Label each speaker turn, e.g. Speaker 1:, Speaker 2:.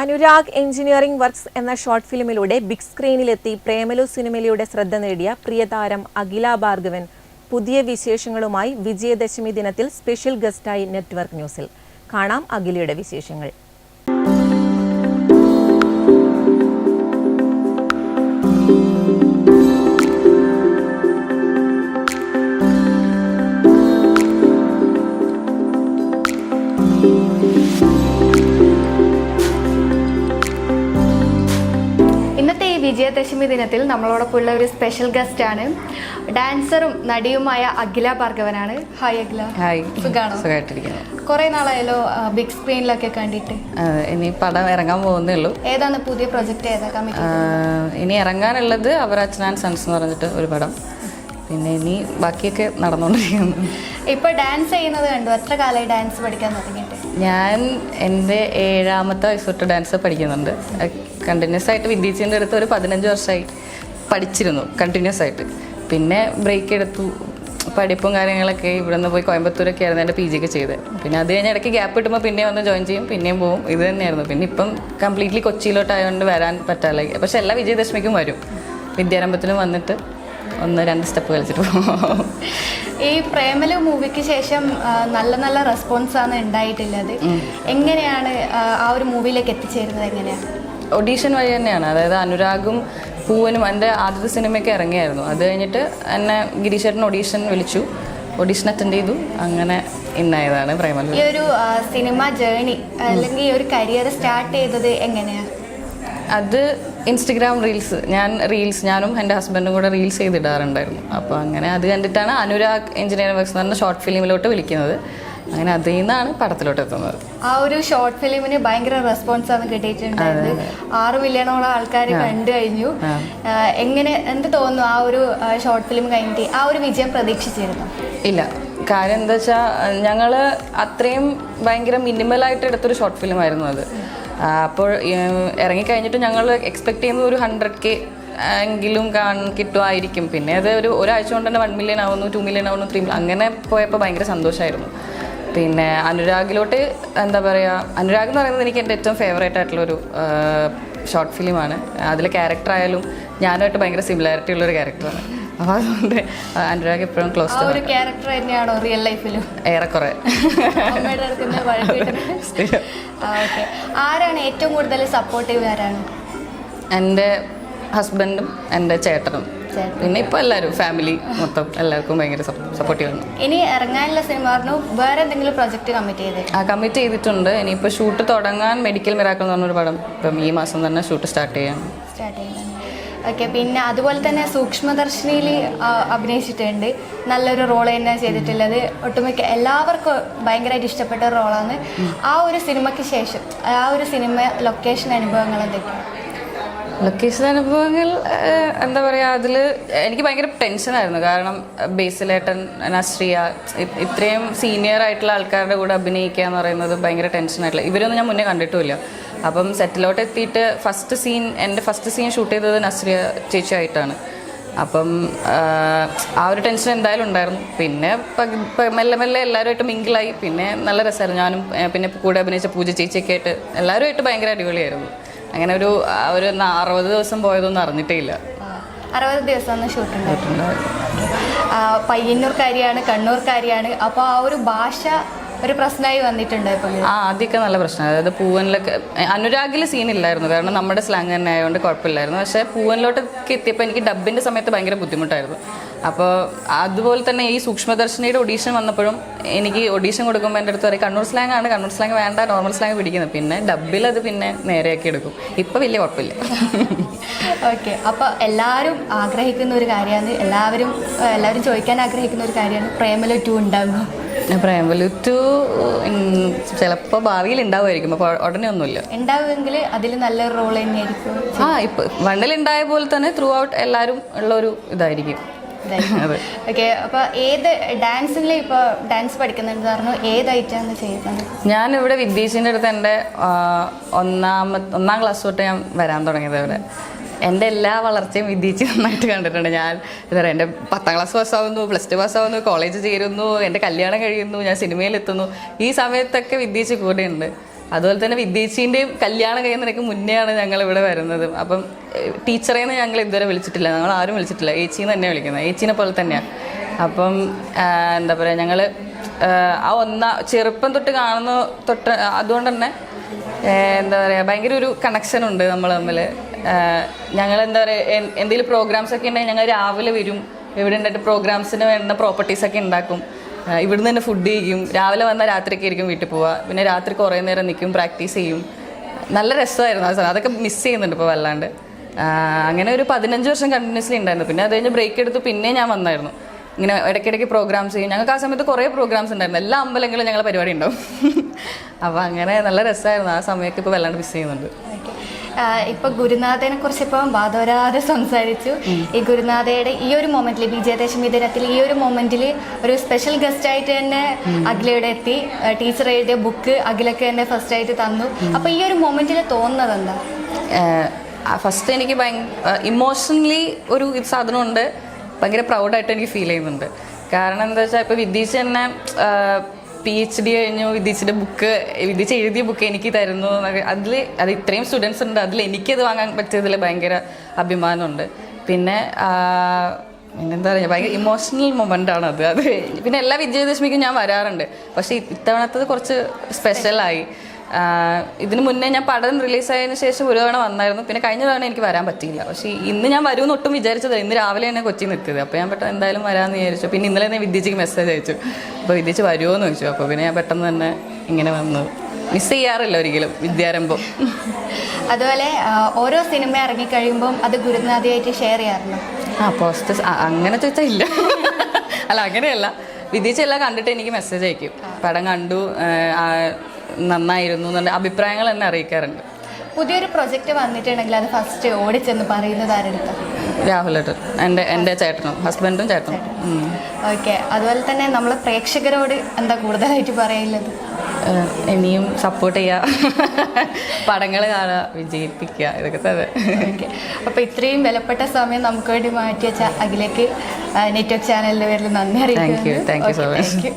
Speaker 1: Anurag engineering works എന്ന short ഫിലിമിലൂടെ big സ്ക്രീനിലെത്തി പ്രേമലു സിനിമയിലൂടെ ശ്രദ്ധ നേടിയ പ്രിയതാരം അഖില ഭാർഗവൻ. പുതിയ വിശേഷങ്ങളുമായി വിജയദശമി ദിനത്തിൽ സ്പെഷ്യൽ ഗസ്റ്റായി നെറ്റ്വർക്ക് ന്യൂസിൽ. കാണാം അഖിലയുടെ വിശേഷങ്ങൾ.
Speaker 2: thank ഈ വിജയദശമി ദിനത്തിൽ നമ്മളോടൊപ്പം ഉള്ള ഒരു സ്പെഷ്യൽ ഗസ്റ്റ് ആണ്. ഡാൻസറും നടിയുമായ അഖില ഭാർഗവനാണ്. ഹായ് അഖില.
Speaker 3: ഹായ്
Speaker 2: സുഖാണോ?
Speaker 3: സുഖമായിട്ടിരിക്കുന്നു
Speaker 2: കുറെ നാളായല്ലോ ബിഗ് സ്ക്രീനിലൊക്കെ കണ്ടിട്ട്.
Speaker 3: ഇനി പടം ഇറങ്ങാൻ പോകുന്നേ ഉള്ളൂ.
Speaker 2: ഏതാണ് പുതിയ പ്രൊജക്ട് ഏതാ കമ്മിറ്റി
Speaker 3: ഇനി ഇറങ്ങാനുള്ളത് അവർ അച്ഛൻ ആൻഡ് സൺസ് എന്ന് പറഞ്ഞിട്ട് ഒരു പടം. പിന്നെ ഇനി ബാക്കിയൊക്കെ നടന്നുകൊണ്ടിരിക്കുന്നു.
Speaker 2: ഇപ്പൊ ഡാൻസ് ചെയ്യുന്നത് കണ്ടു. എത്ര കാലമായി ഡാൻസ് പഠിക്കാൻ തുടങ്ങിയിട്ട്?
Speaker 3: ഞാൻ എന്റെ ഏഴാമത്തെ വയസ്സ് തൊട്ട് ഡാൻസ് പഠിക്കുന്നുണ്ട് കണ്ടിന്യൂസ് ആയിട്ട് വിദ്യച്ചിന്റെ അടുത്ത് ഒരു പതിനഞ്ച് വർഷമായി പഠിച്ചിരുന്നു കണ്ടിന്യൂസ് ആയിട്ട്. പിന്നെ ബ്രേക്ക് എടുത്തു. പഠിപ്പും കാര്യങ്ങളൊക്കെ ഇവിടെ നിന്ന് പോയി കോയമ്പത്തൂരൊക്കെ ആയിരുന്നു എന്റെ പി ജി ഒക്കെ ചെയ്ത് പിന്നെ അത് കഴിഞ്ഞ് ഇടയ്ക്ക് ഗ്യാപ്പ് കിട്ടുമ്പോൾ പിന്നെ വന്ന് ജോയിൻ ചെയ്യും പിന്നെയും പോവും. ഇത് തന്നെയായിരുന്നു. പിന്നെ ഇപ്പം കംപ്ലീറ്റ്ലി കൊച്ചിയിലോട്ടായതുകൊണ്ട് വരാൻ പറ്റാതെ പക്ഷെ എല്ലാ വിജയദശമിക്കും വരും. വിദ്യാരംഭത്തിലും വന്നിട്ട്. ഒന്ന് രണ്ട് സ്റ്റെപ്പ് കളിച്ചിട്ട് പോകും
Speaker 2: ഈ പ്രേമലു മൂവിക്ക് ശേഷം നല്ല നല്ല റെസ്പോൺസ് ആണ് ഉണ്ടായിട്ടുള്ളത്. എങ്ങനെയാണ് ആ, ഒരു മൂവിയിലേക്ക് എത്തിച്ചേരുന്നത് എങ്ങനെയാണ്
Speaker 3: ഓഡീഷൻ വഴി തന്നെയാണ്. അതായത് അനുരാഗും പൂവനും എന്റെ ആദ്യത്തെ സിനിമയ്ക്ക് ഇറങ്ങിയായിരുന്നു. അത് കഴിഞ്ഞിട്ട് എന്നെ ഗിരീശേട്ടൻ ഓഡീഷൻ വിളിച്ചു. ഓഡീഷൻ അറ്റൻഡ് ചെയ്തു. അങ്ങനെ ഇന്നായതാണ് പ്രേമലു.
Speaker 2: ഈ ഒരു സിനിമ ജേണി അല്ലെങ്കിൽ ഈ ഒരു കരിയർ സ്റ്റാർട്ട് ചെയ്തത് എങ്ങനെയാണ്
Speaker 3: അത് ഇൻസ്റ്റഗ്രാം റീൽസ് ഞാൻ റീൽസ് ഞാനും എന്റെ ഹസ്ബൻഡും കൂടെ റീൽസ് ചെയ്തിടാറുണ്ടായിരുന്നു. അപ്പോൾ അങ്ങനെ അത് കണ്ടിട്ടാണ് അനുരാഗ് എഞ്ചിനീയറിംഗ് വർക്ക്സ് എന്ന് പറഞ്ഞ ഷോർട്ട് ഫിലിമിലോട്ട് വിളിക്കുന്നത്. അങ്ങനെ അതിൽ നിന്നാണ് പടത്തിലോട്ട് എത്തുന്നത്.
Speaker 2: ആ ഒരു ഷോർട്ട് ഫിലിമിന് ഭയങ്കര റെസ്പോൺസ് ആണ് കിട്ടിയിട്ടുണ്ടായത് ആറ് മില്യണോളം ആൾക്കാർ കണ്ടു കഴിഞ്ഞു. എങ്ങനെ എന്ത് തോന്നുന്നു ആ ഒരു ഷോർട്ട് ഫിലിം കഴിഞ്ഞിട്ട് ആ ഒരു വിജയം പ്രതീക്ഷിച്ചിരുന്നു?
Speaker 3: ഇല്ല. കാര്യം എന്താ വെച്ചാൽ ഞങ്ങൾ അത്രയും ഭയങ്കര മിനിമലായിട്ട് എടുത്തൊരു ഷോർട്ട് ഫിലിം ആയിരുന്നു അത്. അപ്പോൾ ഇറങ്ങിക്കഴിഞ്ഞിട്ട് ഞങ്ങൾ എക്സ്പെക്ട് ചെയ്യുന്നത് ഒരു ഹൺഡ്രഡ് കെ എങ്കിലും കിട്ടുമായിരിക്കും. പിന്നെ അത് ഒരു ഒരാഴ്ച കൊണ്ട് തന്നെ വൺ മില്യൺ ആവുന്നു ടു മില്യൺ ആവുന്നു ത്രീ മില്യൺ അങ്ങനെ പോയപ്പോൾ ഭയങ്കര സന്തോഷമായിരുന്നു പിന്നെ അനുരാഗിലോട്ട് എന്താ പറയുക അനുരാഗ് എന്ന് പറയുന്നത് എനിക്ക് എന്റെ ഏറ്റവും ഫേവറേറ്റ് ആയിട്ടുള്ളൊരു ഷോർട്ട് ഫിലിമാണ് അതിലെ ക്യാരക്ടർ ആയാലും ഞാനുമായിട്ട് ഭയങ്കര സിമിലാരിറ്റി ഉള്ളൊരു ക്യാരക്ടറാണ് അപ്പോൾ അതുകൊണ്ട് അനുരാഗ് എപ്പോഴും ക്ലോസ്
Speaker 2: ആ ഒരു ക്യാരക്ടർ തന്നെയാണോ റിയൽ ലൈഫിലും
Speaker 3: ഏറെക്കുറെ.
Speaker 2: അമ്മയുടെ
Speaker 3: സ്ഥിരം.
Speaker 2: ഓക്കെ ആരാണ് ഏറ്റവും കൂടുതൽ സപ്പോർട്ടീവ് ആരാണ്?
Speaker 3: എന്റെ ഹസ്ബൻഡും എന്റെ ചേട്ടനും.
Speaker 2: ചേട്ടൻ.
Speaker 3: പിന്നെ ഇപ്പോൾ എല്ലാവരും ഫാമിലി മൊത്തം എല്ലാവർക്കും ഭയങ്കര സപ്പോർട്ടീവാണ്
Speaker 2: ഇനി ഇറങ്ങാനുള്ള സിനിമ പറഞ്ഞു? വേറെ എന്തെങ്കിലും പ്രൊജക്ട് കമ്മിറ്റ് ചെയ്തേ?
Speaker 3: ആ കമ്മിറ്റ് ചെയ്തിട്ടുണ്ട്. ഇനിയിപ്പോൾ ഷൂട്ട് തുടങ്ങാൻ മെഡിക്കൽ മിറാക്കൾ എന്ന് പറഞ്ഞൊരു പടം ഇപ്പം ഈ മാസം തന്നെ ഷൂട്ട് സ്റ്റാർട്ട് ചെയ്യാം
Speaker 2: സ്റ്റാർട്ട് ചെയ്യുന്നത് ഓക്കെ പിന്നെ അതുപോലെ തന്നെ സൂക്ഷ്മദർശിനിയിൽ അഭിനയിച്ചിട്ടുണ്ട്. നല്ലൊരു റോൾ തന്നെ ചെയ്തിട്ടുള്ളത്. ഒട്ടുമിക്ക എല്ലാവർക്കും ഭയങ്കരമായിട്ട് ഇഷ്ടപ്പെട്ട ഒരു റോളാണ് ആ ഒരു സിനിമയ്ക്ക് ശേഷം ആ ഒരു സിനിമ ലൊക്കേഷൻ അനുഭവങ്ങൾ എന്തൊക്കെയാണ്?
Speaker 3: ലൊക്കേഷൻ അനുഭവങ്ങൾ എന്താ പറയുക അതിൽ എനിക്ക് ഭയങ്കര ടെൻഷനായിരുന്നു കാരണം ബേസിലേട്ടൻ നസ്രിയ ഇത്രയും സീനിയർ ആയിട്ടുള്ള ആൾക്കാരുടെ കൂടെ അഭിനയിക്കുക എന്ന് പറയുന്നത് ഭയങ്കര ടെൻഷനായിട്ടുള്ള ഇവരൊന്നും ഞാൻ മുന്നേ കണ്ടിട്ടുമില്ല. അപ്പം സെറ്റിലോട്ട് എത്തിയിട്ട് ഫസ്റ്റ് സീൻ എന്റെ ഫസ്റ്റ് സീൻ ഷൂട്ട് ചെയ്തത് നസ്രിയ ചേച്ചിയായിട്ടാണ് അപ്പം ആ ഒരു ടെൻഷൻ എന്തായാലും ഉണ്ടായിരുന്നു. പിന്നെ മെല്ലെ മെല്ലെ എല്ലാവരുമായിട്ട് മിങ്കിളായി പിന്നെ നല്ല രസമായിരുന്നു. ഞാനും പിന്നെ കൂടെ അഭിനയിച്ച പൂജ ചേച്ചിയൊക്കെ ആയിട്ട് എല്ലാവരുമായിട്ട് ഭയങ്കര അടിപൊളിയായിരുന്നു. അങ്ങനെ ഒരു ഒരു അറുപത് ദിവസം പോയതൊന്നും അറിഞ്ഞിട്ടേ ഇല്ല
Speaker 2: അറുപത് ദിവസമാണ് ഷൂട്ട് ഉണ്ടായിട്ടുണ്ട് പയ്യന്നൂർക്കാരിയാണ് കണ്ണൂർക്കാരിയാണ്. അപ്പോൾ ആ ഒരു ഭാഷ ഒരു പ്രശ്നമായി വന്നിട്ടുണ്ട് ഇപ്പോൾ
Speaker 3: ആ ആദ്യമൊക്കെ നല്ല പ്രശ്നം. അതായത് പൂവനിലൊക്കെ അനുരാഗിൽ സീൻ ഇല്ലായിരുന്നു കാരണം നമ്മുടെ സ്ലാങ് തന്നെ ആയതുകൊണ്ട് കുഴപ്പമില്ലായിരുന്നു. പക്ഷേ പൂവനിലോട്ടൊക്കെ എത്തിയപ്പോൾ എനിക്ക് ഡബിന്റെ സമയത്ത് ഭയങ്കര ബുദ്ധിമുട്ടായിരുന്നു. അപ്പോൾ അതുപോലെ തന്നെ ഈ സൂക്ഷ്മദർശിനിയുടെ ഒഡീഷൻ വന്നപ്പോഴും എനിക്ക് ഒഡീഷൻ കൊടുക്കുമ്പോൾ എന്റെ അടുത്ത് പറയും കണ്ണൂർ സ്ലാങ് ആണ് കണ്ണൂർ സ്ലാങ് വേണ്ട നോർമൽ സ്ലാങ് പിടിക്കുന്നത് പിന്നെ ഡബിൽ അത് പിന്നെ നേരെയാക്കി എടുക്കും. ഇപ്പം വലിയ കുഴപ്പമില്ല.
Speaker 2: ഓക്കെ അപ്പോൾ എല്ലാവരും ആഗ്രഹിക്കുന്ന ഒരു കാര്യമാണ്. എല്ലാവരും എല്ലാവരും ചോദിക്കാൻ ആഗ്രഹിക്കുന്ന ഒരു കാര്യമാണ്. പ്രേമലൊറ്റു ടു ഉണ്ടാകുമോ
Speaker 3: പ്രേമലു ടു ചിലപ്പോൾ ഭാവിയിൽ ഉണ്ടാവുമായിരിക്കും അപ്പോൾ ഉടനെ ഒന്നുമില്ല.
Speaker 2: ഉണ്ടാവുമെങ്കിൽ അതിൽ നല്ലൊരു റോൾ തന്നെയായിരിക്കും.
Speaker 3: ആ ഇപ്പൊ വണ്ണിലുണ്ടായ പോലെ തന്നെ ത്രൂ ഔട്ട് എല്ലാവരും ഉള്ള ഒരു ഇതായിരിക്കും. അതെ.
Speaker 2: ഓക്കെ അപ്പോൾ ഏത് ഡാൻസിൽ ഇപ്പോൾ ഡാൻസ് പഠിക്കുന്നുണ്ട് പറഞ്ഞു ഏതായിട്ടാണ് ചെയ്യുന്നത്?
Speaker 3: ഞാൻ ഇവിടെ വിദ്യേശിന്റെ അടുത്ത് എന്റെ ഒന്നാമ ഒന്നാം ക്ലാസ് തൊട്ട് ഞാൻ വരാൻ തുടങ്ങിയത് ഇവിടെ. എന്റെ എല്ലാ വളർച്ചയും വിദ്യേച്ചി നന്നായിട്ട് കണ്ടിട്ടുണ്ട്. ഞാൻ എന്താ പറയുക എന്റെ പത്താം ക്ലാസ് പാസ്സാവുന്നു പ്ലസ് ടു പാസ്സാവുന്നു കോളേജ് ചേരുന്നു എന്റെ കല്യാണം കഴിയുന്നു ഞാൻ സിനിമയിലെത്തുന്നു ഈ സമയത്തൊക്കെ വിദ്യേച്ചി കൂടെയുണ്ട്. അതുപോലെ തന്നെ വിദ്യേച്ചിന്റെയും കല്യാണം കഴിയുന്നതിനൊക്കെ മുന്നെയാണ് ഞങ്ങൾ ഇവിടെ വരുന്നത്. അപ്പം ടീച്ചറേന്ന് ഞങ്ങൾ ഇതുവരെ വിളിച്ചിട്ടില്ല. ഞങ്ങൾ ആരും വിളിച്ചിട്ടില്ല. ഏച്ചിന്ന് തന്നെ വിളിക്കുന്നത്. ഏച്ചിനെ പോലെ തന്നെയാണ് അപ്പം എന്താ പറയുക ഞങ്ങൾ ആ ഒന്നാ ചെറുപ്പം തൊട്ട് കാണുന്ന തൊട്ട് അതുകൊണ്ട് തന്നെ എന്താ പറയുക ഭയങ്കര ഒരു കണക്ഷൻ ഉണ്ട് നമ്മൾ തമ്മിൽ ഞങ്ങൾ എന്താ പറയുക എന്തെങ്കിലും പ്രോഗ്രാംസ് ഒക്കെ ഉണ്ടെങ്കിൽ ഞങ്ങൾ രാവിലെ വരും. ഇവിടെ ഉണ്ടായിട്ട് പ്രോഗ്രാംസിന് വേണ്ട പ്രോപ്പർട്ടീസ് ഒക്കെ ഉണ്ടാക്കും. ഇവിടുന്ന് തന്നെ ഫുഡ് ചെയ്യും രാവിലെ വന്നാൽ രാത്രിയൊക്കെ ആയിരിക്കും വീട്ടിൽ പോവുക. പിന്നെ രാത്രി കുറേ നേരം നിൽക്കും പ്രാക്ടീസ് ചെയ്യും. നല്ല രസമായിരുന്നു ആ അതൊക്കെ മിസ് ചെയ്യുന്നുണ്ട് ഇപ്പോൾ വല്ലാണ്ട്. അങ്ങനെ ഒരു പതിനഞ്ച് വർഷം കണ്ടിന്യൂസ്ലി ഉണ്ടായിരുന്നു. പിന്നെ അത് കഴിഞ്ഞ് ബ്രേക്ക് എടുത്ത് പിന്നെ ഞാൻ വന്നായിരുന്നു. ഇങ്ങനെ ഇടയ്ക്കിടയ്ക്ക് പ്രോഗ്രാംസ് ചെയ്യും. ഞങ്ങൾക്ക് ആ സമയത്ത് കുറേ പ്രോഗ്രാംസ് ഉണ്ടായിരുന്നു. എല്ലാ അമ്പലങ്ങളിലും ഞങ്ങൾ പരിപാടി ഉണ്ടാവും. അപ്പോൾ അങ്ങനെ നല്ല രസമായിരുന്നു. ആ സമയമൊക്കെ ഇപ്പോൾ വല്ലാണ്ട് മിസ് ചെയ്യുന്നുണ്ട്.
Speaker 2: ഇപ്പൊ ഗുരുനാഥനെ കുറിച്ച് ഇപ്പം വാദോരാതെ സംസാരിച്ചു. ഈ ഗുരുനാഥയുടെ ഈ ഒരു മൊമെന്റിൽ വിജയദശമി ദിനത്തിൽ ഈ ഒരു മൊമെന്റിൽ ഒരു സ്പെഷ്യൽ ഗസ്റ്റ് ആയിട്ട് തന്നെ അഖിലയുടെ എത്തി. ടീച്ചർ എഴുതിയ ബുക്ക് അഖിലൊക്കെ തന്നെ ഫസ്റ്റ് ആയിട്ട് തന്നു. അപ്പൊ ഈ ഒരു മൊമെന്റിൽ തോന്നുന്നത് എന്താ?
Speaker 3: ഫസ്റ്റ് എനിക്ക് ഇമോഷണലി ഒരു സാധനമുണ്ട്. ഭയങ്കര പ്രൗഡായിട്ട് എനിക്ക് ഫീൽ ചെയ്യുന്നുണ്ട്. കാരണം എന്താ വെച്ചാൽ ഇപ്പോൾ വിദ്യച്ച് തന്നെ പി എച്ച് ഡി കഴിഞ്ഞു വിധിച്ചിട്ട് ബുക്ക് വിധിച്ച് എഴുതിയ ബുക്ക് എനിക്ക് തരുന്നു അതിൽ അത് ഇത്രയും സ്റ്റുഡൻസ് ഉണ്ട്. അതിൽ എനിക്കത് വാങ്ങാൻ പറ്റിയതിൽ ഭയങ്കര അഭിമാനമുണ്ട്. പിന്നെ എന്താ പറയുക ഭയങ്കര ഇമോഷണൽ മൊമെന്റ് ആണ് അത്. അത് പിന്നെ എല്ലാ വിജയദശമിക്കും ഞാൻ വരാറുണ്ട്. പക്ഷേ ഇത്തവണത്തത് കുറച്ച് സ്പെഷ്യലായി ഇതിന് മുന്നേ ഞാൻ പടം റിലീസായതിനു ശേഷം ഒരു തവണ വന്നായിരുന്നു. പിന്നെ കഴിഞ്ഞ തവണ എനിക്ക് വരാൻ പറ്റിയില്ല. പക്ഷേ ഇന്ന് ഞാൻ വരുമെന്ന് ഒട്ടും വിചാരിച്ചത് ഇന്ന് രാവിലെ തന്നെ കൊച്ചി നിന്ന് എത്തിയത് അപ്പോൾ ഞാൻ പെട്ടെന്ന് എന്തായാലും വരാമെന്ന് വിചാരിച്ചു. പിന്നെ ഇന്നലെ തന്നെ വിദ്യച്ചിക്ക് മെസ്സേജ് അയച്ചു. അപ്പോൾ വിദ്യച്ച് വരുമോ എന്ന് ചോദിച്ചു. അപ്പോൾ പിന്നെ ഞാൻ പെട്ടെന്ന് തന്നെ ഇങ്ങനെ വന്നു. മിസ് ചെയ്യാറില്ല ഒരിക്കലും വിദ്യാരംഭം.
Speaker 2: അതുപോലെ ഓരോ സിനിമ ഇറങ്ങിക്കഴിയുമ്പം അത് ഗുരുനാഥിയായിട്ട് ഷെയർ ചെയ്യാറുണ്ട്?
Speaker 3: ആ പോസ്റ്റ് അങ്ങനെ ചോദിച്ചാൽ ഇല്ല. അല്ല അങ്ങനെയല്ല. വിദ്യച്ചെല്ലാം കണ്ടിട്ട് എനിക്ക് മെസ്സേജ് അയക്കും. പടം കണ്ടു. നന്നായിരുന്നു എന്നുള്ള അഭിപ്രായങ്ങൾ എന്നെ അറിയിക്കാറുണ്ട്.
Speaker 2: പുതിയൊരു പ്രൊജക്റ്റ് വന്നിട്ടുണ്ടെങ്കിൽ അത് ഫസ്റ്റ് ഓടിച്ചെന്ന് പറയുന്നത് ആരെടുത്ത?
Speaker 3: രാഹുലേട്ടൻ എന്റെ എന്റെ ചേട്ടനും ഹസ്ബൻഡും ചേട്ടനും.
Speaker 2: ഓക്കെ അതുപോലെ തന്നെ നമ്മൾ പ്രേക്ഷകരോട് എന്താ കൂടുതലായിട്ട് പറയുന്നത്
Speaker 3: ഇനിയും സപ്പോർട്ട് ചെയ്യുക പടങ്ങൾ കാണുക വിജയിപ്പിക്കുക ഇതൊക്കെ തന്നെ.
Speaker 2: ഓക്കെ അപ്പോൾ ഇത്രയും വിലപ്പെട്ട സമയം നമുക്ക് വേണ്ടി മാറ്റി വെച്ച അഖിലേക്ക് നെറ്റ്വർക്ക് ചാനലിന്റെ പേരിൽ നന്ദി
Speaker 3: അറിയിക്കും thank you
Speaker 2: thank
Speaker 3: you
Speaker 2: so much.